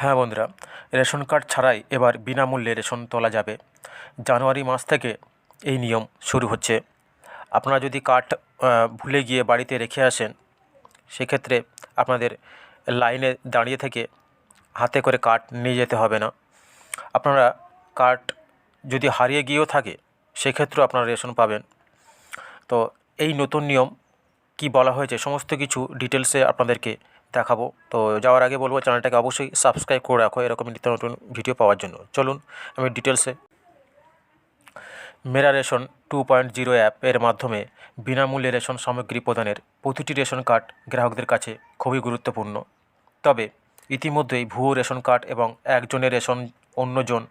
হ্যাঁ বন্ধুরা, ration card ছাড়াই এবার বিনামূল্যে রেশন তোলা যাবে। জানুয়ারি মাস থেকে এই নিয়ম শুরু হচ্ছে। আপনারা যদি কার্ড ভুলে গিয়ে বাড়িতে রেখে আসেন, সেক্ষেত্রে আপনাদের লাইনে দাঁড়িয়ে থেকে হাতে করে কার্ড নিয়ে যেতে হবে না। আপনারা কার্ড যদি হারিয়ে গিয়েও থাকে, সেক্ষেত্রেও আপনারা রেশন পাবেন। তো এই নতুন নিয়ম কী বলা হয়েছে, সমস্ত কিছু ডিটেলসে আপনাদেরকে দেখাবো। তো যাওয়ার আগে বলব, চ্যানেলটাকে অবশ্যই সাবস্ক্রাইব করে রাখো এরকম নিত্য নতুন ভিডিও পাওয়ার জন্য। চলুন, আমি ডিটেলসে Mera ration two point zero app এর মাধ্যমে বিনামূল্যে রেশন সামগ্রী প্রদানের প্রতিটি রেশন কার্ড গ্রাহকদের কাছে খুবই গুরুত্বপূর্ণ। তবে ইতিমধ্যেই ভুয়ো রেশন কার্ড এবং একজনের রেশন অন্যজন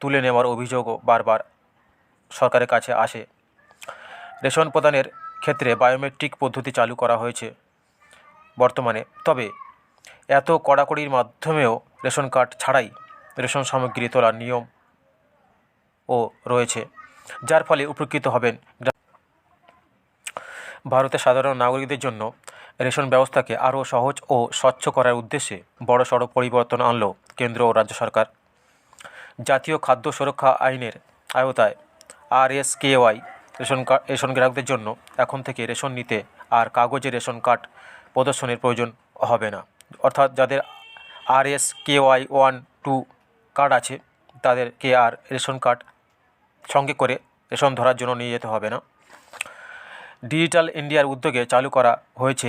তুলে নেওয়ার অভিযোগও বারবার সরকারের কাছে আসে। রেশন প্রদানের ক্ষেত্রে বায়োমেট্রিক পদ্ধতি চালু করা হয়েছে বর্তমানে। তবে এত কড়াকড়ির মাধ্যমেও রেশন কার্ড ছাড়াই রেশন সামগ্রী তোলার নিয়ম ও রয়েছে, যার ফলে উপকৃত হবেন ভারতের সাধারণ নাগরিকদের জন্য রেশন ব্যবস্থাকে আরও সহজ ও স্বচ্ছ করার উদ্দেশ্যে বড়সড় পরিবর্তন আনলো কেন্দ্র ও রাজ্য সরকার। জাতীয় খাদ্য সুরক্ষা আইনের আওতায় R S K Y ration card ration গ্রাহকদের জন্য এখন থেকে রেশন নিতে আর কাগজে রেশন কার্ড প্রদর্শনের প্রয়োজন হবে না। অর্থাৎ যাদের R S K Y one two card আছে, তাদেরকে আর রেশন কার্ড সঙ্গে করে রেশন ধরার জন্য নিয়ে যেতে হবে না। ডিজিটাল ইন্ডিয়ার উদ্যোগে চালু করা হয়েছে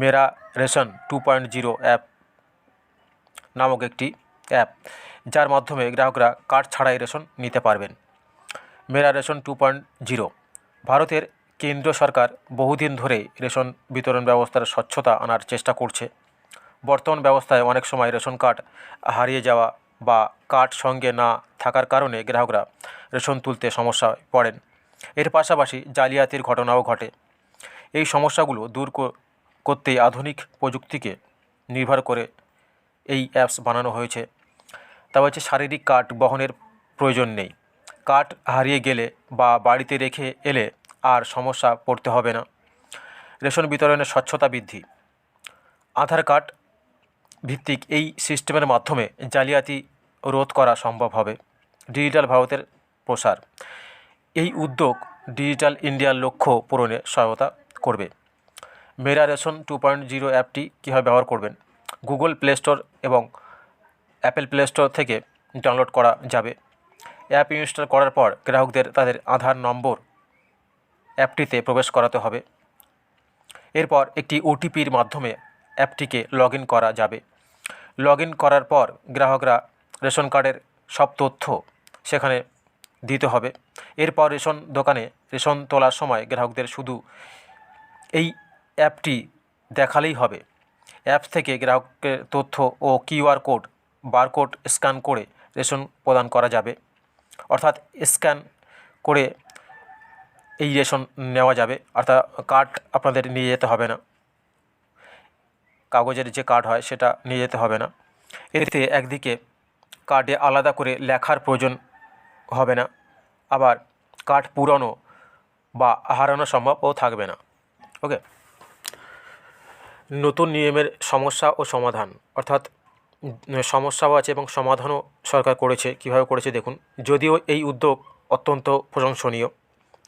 Mera ration two point zero app নামক একটি অ্যাপ, যার মাধ্যমে গ্রাহকরা কার্ড ছাড়াই রেশন নিতে পারবেন। Mera ration two point zero ভারতের কেন্দ্রীয় সরকার বহুদিন ধরেই রেশন বিতরণ ব্যবস্থার স্বচ্ছতা আনার চেষ্টা করছে। বর্তমান ব্যবস্থায় অনেক সময় রেশন কার্ড হারিয়ে যাওয়া বা কার্ড সঙ্গে না থাকার কারণে গ্রাহকরা রেশন তুলতে সমস্যায় পড়েন। এর পাশাপাশি জালিয়াতির ঘটনাও ঘটে। এই সমস্যাগুলো দূর করতে আধুনিক প্রযুক্তিকে নির্ভর করে এই অ্যাপস বানানো হয়েছে। তা হচ্ছে শারীরিক কার্ড বহনের প্রয়োজন নেই। কার্ড হারিয়ে গেলে বা বাড়িতে রেখে এলে আর সমস্যা পড়তে হবে না। রেশন বিতরণের স্বচ্ছতা বৃদ্ধি। আধার কার্ড ভিত্তিক এই সিস্টেমের মাধ্যমে জালিয়াতি রোধ করা সম্ভব হবে। ডিজিটাল ভারতের প্রসার। এই উদ্যোগ ডিজিটাল ইন্ডিয়ার লক্ষ্য পূরণে সহায়তা করবে। Mera ration two point zero অ্যাপটি কীভাবে ব্যবহার করবেন? গুগল প্লে স্টোর এবং অ্যাপেল প্লে স্টোর থেকে ডাউনলোড করা যাবে। অ্যাপ ইনস্টল করার পর গ্রাহকদের তাদের আধার নম্বর অ্যাপটিতে প্রবেশ করাতে হবে। এরপর একটি ওটিপির মাধ্যমে অ্যাপটিকে লগ করা যাবে। লগ করার পর গ্রাহকরা রেশন কার্ডের সব তথ্য সেখানে দিতে হবে। এরপর রেশন দোকানে রেশন তোলার সময় গ্রাহকদের শুধু এই অ্যাপটি দেখালেই হবে। অ্যাপ থেকে গ্রাহকের তথ্য ও কিউআর কোড, বারকোড স্ক্যান করে রেশন প্রদান করা যাবে। অর্থাৎ স্ক্যান করে এই রেশন নেওয়া যাবে, অর্থাৎ কার্ড আপনাদের নিয়ে যেতে হবে না। কাগজের যে কার্ড হয় সেটা নিয়ে যেতে হবে না। এতে একদিকে কার্ডে আলাদা করে লেখার প্রয়োজন হবে না, আবার কার্ড পুরনো বা হারানো সম্ভবও থাকবে না। ওকে? নতুন নিয়মের সমস্যা ও সমাধান, অর্থাৎ সমস্যাও আছে এবং সমাধানও সরকার করেছে, কীভাবে করেছে দেখুন। যদিও এই উদ্যোগ অত্যন্ত প্রশংসনীয়,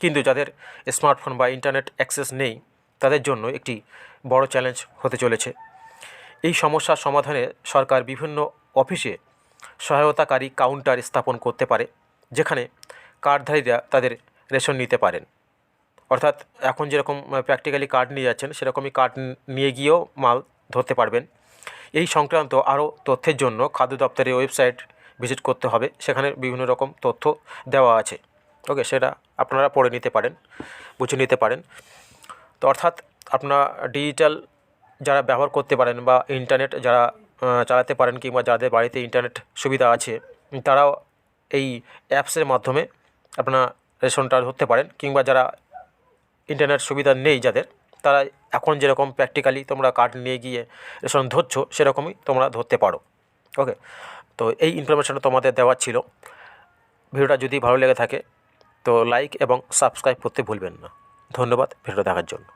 কিন্তু যাদের স্মার্টফোন বা ইন্টারনেট অ্যাক্সেস নেই, তাদের জন্য একটি বড় চ্যালেঞ্জ হতে চলেছে। এই সমস্যার সমাধানে সরকার বিভিন্ন অফিসে সহায়তাকারী কাউন্টার স্থাপন করতে পারে, যেখানে কার্ডধারীরা তাদের রেশন নিতে পারেন। অর্থাৎ এখন যেরকম প্র্যাকটিক্যালি কার্ড নিয়ে যাচ্ছেন, সেরকমই কার্ড নিয়ে গিয়েও মাল ধরতে পারবেন। এই সংক্রান্ত আরও তথ্যের জন্য খাদ্য দপ্তরের ওয়েবসাইট ভিজিট করতে হবে। সেখানে বিভিন্ন রকম তথ্য দেওয়া আছে। ওকে, সেটা আপনারা পড়ে নিতে পারেন, বুঝে নিতে পারেন। তো অর্থাৎ আপনার ডিজিটাল যারা ব্যবহার করতে পারেন বা ইন্টারনেট যারা চালাতে পারেন কিংবা যাদের বাড়িতে ইন্টারনেট সুবিধা আছে, তারাও এই অ্যাপসের মাধ্যমে আপনারা রেশনটা ধরতে পারেন কিংবা যারা ইন্টারনেট সুবিধা নেই যাদের তারা এখন যেরকম প্র্যাকটিক্যালি তোমরা কাঠ নিয়ে গিয়ে রেশন ধরছো, সেরকমই তোমরা ধরতে পারো। ওকে তো এই ইনফরমেশানটা তোমাদের দেওয়া ছিল। ভিডিওটা যদি ভালো লেগে থাকে, তো লাইক এবং সাবস্ক্রাইব করতে ভুলবেন না। ধন্যবাদ ভিডিওটা দেখার জন্য।